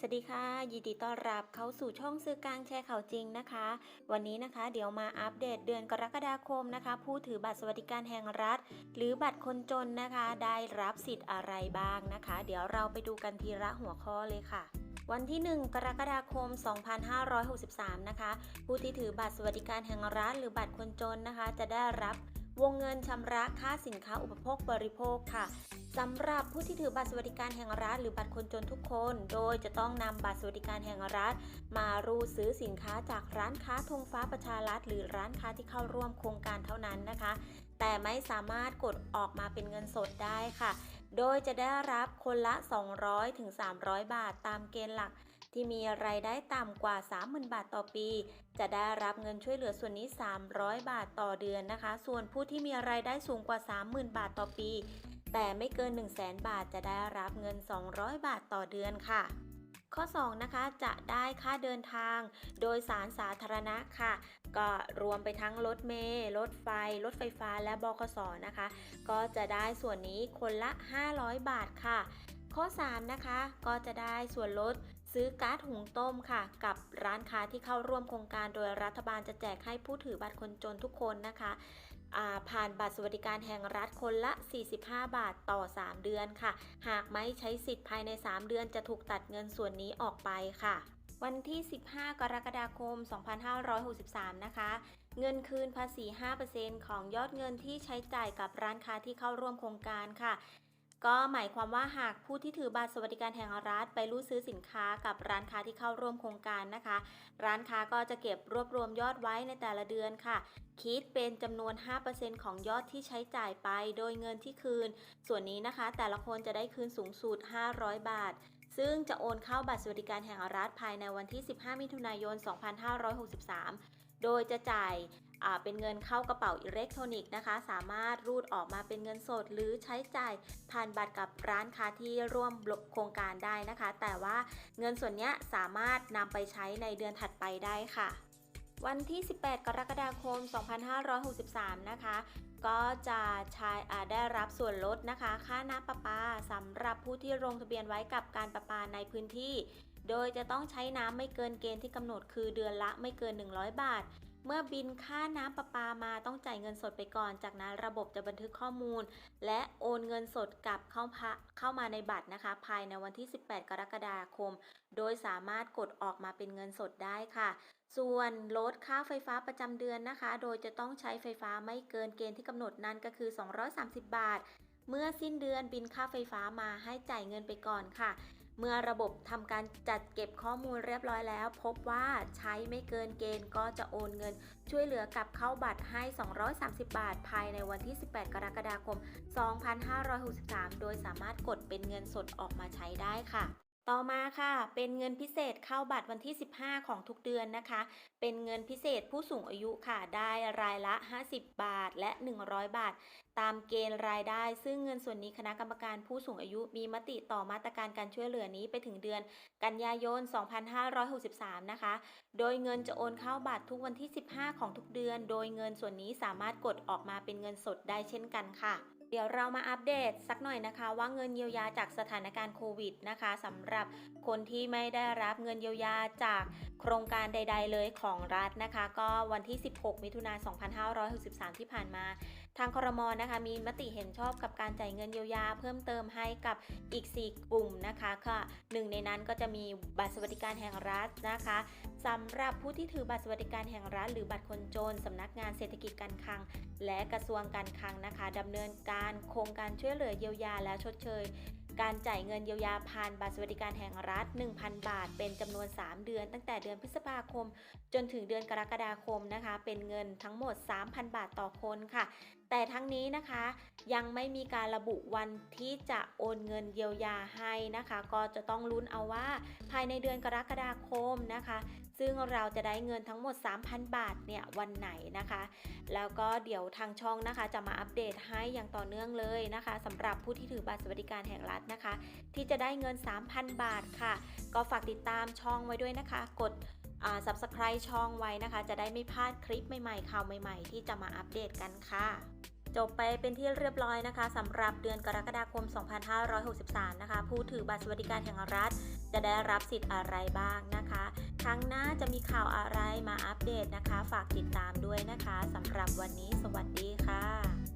สวัสดีค่ะ ยินดีต้อนรับเข้าสู่ช่องสื่อกลางแชร์ข่าวจริงนะคะ วันนี้นะคะ เดี๋ยวมาอัปเดตเดือนกรกฎาคมนะคะ ผู้ถือบัตรสวัสดิการแห่งรัฐ หรือบัตรคนจนนะคะ ได้รับสิทธิ์อะไรบ้างนะคะ เดี๋ยวเราไปดูกันทีละหัวข้อเลยค่ะวันที่ 1 กรกฎาคม 2563 นะคะ ผู้ที่ถือบัตรสวัสดิการแห่งรัฐหรือบัตรคนจนนะคะ จะได้รับ วงเงินชำระค่าสินค้าอุปโภคบริโภคค่ะสำหรับผู้ที่ถือบัตรสวัสดิการแห่งรัฐหรือบัตรคนจนทุกคน โดยจะต้องนำบัตรสวัสดิการแห่งรัฐ มารูซื้อสินค้าจากร้านค้าธงฟ้าประชารัฐ หรือร้านค้าที่เข้าร่วมโครงการเท่านั้นนะคะ แต่ไม่สามารถกดออกมาเป็นเงินสดได้ค่ะ โดยจะได้รับคนละ 200ถึง300 บาทตามเกณฑ์หลัก ที่มีรายได้ต่ำกว่า 30,000 บาทต่อปี จะได้รับเงินช่วยเหลือส่วนนี้ 300 บาทต่อเดือนนะคะ ส่วนผู้ที่มีรายได้สูงกว่า 30,000 บาทต่อปี แต่ไม่เกิน 1 0 0 0 0 0บาทจะได้รับเงิน 200 บาทต่อเดือนค่ะข้อ 2 นะคะ จะได้ค่าเดินทาง โดยสารสาธารณะค่ะ ก็รวมไปทั้งรถเมล์รถไฟ รถไฟฟ้าและบขสนะคะ ก็จะได้ส่วนนี้คนละ 500 บาทค่ะ ข้อ 3 นะคะ ก็จะได้ส่วนลด ซื้อก๊าซหุงต้มค่ะ กับร้านค้าที่เข้าร่วมโครงการโดยรัฐบาลจะแจกให้ผู้ถือบัตรคนจนทุกคนนะคะผ่านบัตรสวัสดิการแห่งรัฐคนละ 45 บาทต่อ 3 เดือนค่ะ หากไม่ใช้สิทธิ์ภายใน 3 เดือนจะถูกตัดเงินส่วนนี้ออกไปค่ะ วันที่ 15 กรกฎาคม 2563 นะคะ เงินคืนภาษี 5%ของยอดเงินที่ใช้จ่ายกับร้านค้าที่เข้าร่วมโครงการค่ะ ก็หมายความว่าหากผู้ที่ถือบัตรสวัสดิการแห่งรัฐไปรูดซื้อสินค้ากับร้านค้าที่เข้าร่วมโครงการนะคะ ร้านค้าก็จะเก็บรวบรวมยอดไว้ในแต่ละเดือนค่ะ คิดเป็นจำนวน 5%ของยอดที่ใช้จ่ายไปโดยเงินที่คืน ส่วนนี้นะคะ แต่ละคนจะได้คืนสูงสุด 500 บาทซึ่งจะโอนเข้าบัตรสวัสดิการแห่งรัฐภายในวันที่ 15 มิถุนายน 2563 โดยจะจ่าย เป็นเงินเข้ากระเป๋าอิเล็กทรอนิกส์นะคะ สามารถรูดออกมาเป็นเงินสด หรือใช้จ่ายผ่านบัตรกับร้านค้าที่ร่วมโครงการได้นะคะ แต่ว่าเงินส่วนนี้สามารถนำไปใช้ในเดือนถัดไปได้ค่ะ วันที่ 18 กรกฎาคม 2563 นะคะก็จะใช้ได้รับส่วนลดนะคะ ค่าน้ำประปาสำหรับผู้ที่ลงทะเบียนไว้กับการประปาในพื้นที่ โดยจะต้องใช้น้ำไม่เกินเกณฑ์ที่กำหนดคือเดือนละไม่เกิน 100 บาท เมื่อบินค่าน้ำประปามาต้องจ่ายเงินสดไปก่อน จากนั้นระบบจะบันทึกข้อมูล และโอนเงินสดกลับเข้าพะเข้ามาในบัตรนะคะ ภายในวันที่ 18 กรกฎาคม โดยสามารถกดออกมาเป็นเงินสดได้ค่ะ ส่วนลดค่าไฟฟ้าประจำเดือนนะคะ โดยจะต้องใช้ไฟฟ้าไม่เกินเกณฑ์ที่กำหนดนั้นก็คือ 230 บาท เมื่อสิ้นเดือนบินค่าไฟฟ้ามาให้จ่ายเงินไปก่อนค่ะ เมื่อระบบทำการจัดเก็บข้อมูลเรียบร้อยแล้ว พบว่าใช้ไม่เกินเกณฑ์ก็จะโอนเงิน ช่วยเหลือกลับเข้าบัตรให้ 230 บาท ภายในวันที่ 18 กรกฎาคม 2563 โดยสามารถกดเป็นเงินสดออกมาใช้ได้ค่ะ ต่อมาค่ะ เป็นเงินพิเศษเข้าบัตรวันที่ 15 ของทุกเดือนนะคะ เป็นเงินพิเศษผู้สูงอายุค่ะ ได้รายละ 50 บาทและ 100 บาท ตามเกณฑ์รายได้ ซึ่งเงินส่วนนี้คณะกรรมการผู้สูงอายุมีมติต่อมาตรการการช่วยเหลือนี้ไปถึงเดือน กันยายน 2563 นะคะ โดยเงินจะโอนเข้าบัตรทุกวันที่ 15 ของทุกเดือน โดยเงินส่วนนี้สามารถกดออกมาเป็นเงินสดได้เช่นกันค่ะ เดี๋ยวเรามาอัปเดตสักหน่อยนะคะ ว่าเงินเยียวยาจากสถานการณ์โควิดนะคะสำหรับคนที่ไม่ได้รับเงินเยียวยาจากโครงการใด ๆ เลยของรัฐนะคะ ก็วันที่ 16 มิถุนายน 2563 ที่ผ่านมา ทางครมนะคะมีมติเห็นชอบกับการจ่ายเงินเยียวยา เพิ่มเติมให้กับอีก 4 กลุ่มนะคะค่ะหนึ่งในนั้นก็จะมีบัตรสวัสดิการแห่งรัฐนะคะสำหรับผู้ที่ถือบัตรสวัสดิการแห่งรัฐหรือบัตรคนจนสำนักงานเศรษฐกิจการคลัง และกระทรวงการคลังนะคะดำเนินการโครงการช่วยเหลือเยียวยาและชดเชยการจ่ายเงินเยียวยาผ่านบัตรสวัสดิการแห่งรัฐ 1,000 บาท เป็นจำนวน 3 เดือน ตั้งแต่เดือนพฤษภาคม จนถึงเดือนกรกฎาคมนะคะ เป็นเงินทั้งหมด 3,000 บาทต่อคนค่ะแต่ทั้งนี้นะคะยังไม่มีการระบุวันที่จะโอนเงินเยียวยาให้นะคะ ก็จะต้องลุ้นเอาว่าภายในเดือนกรกฎาคมนะคะ ซึ่งเราจะได้เงินทั้งหมด 3,000 บาทเนี่ยวันไหนนะคะ แล้วก็เดี๋ยวทางช่องนะคะ จะมาอัปเดตให้อย่างต่อเนื่องเลยนะคะสำหรับผู้ที่ถือบัตรสวัสดิการแห่งรัฐนะคะ ที่จะได้เงิน 3,000 บาทค่ะ ก็ฝากติดตามช่องไว้ด้วยนะคะ กด อ่า subscribe ช่องไว้นะคะ จะได้ไม่พลาดคลิปใหม่ๆข่าวใหม่ๆ ที่จะมาอัปเดตกันค่ะ จบไปเป็นที่เรียบร้อยนะคะสำหรับเดือนกรกฎาคม 2563 นะคะ ผู้ถือบัตรสวัสดิการแห่งรัฐ จะได้รับสิทธิ์อะไรบ้างนะคะครั้งหน้าจะมีข่าวอะไรมาอัปเดตนะคะ ฝากติดตามด้วยนะคะสำหรับวันนี้สวัสดีค่ะ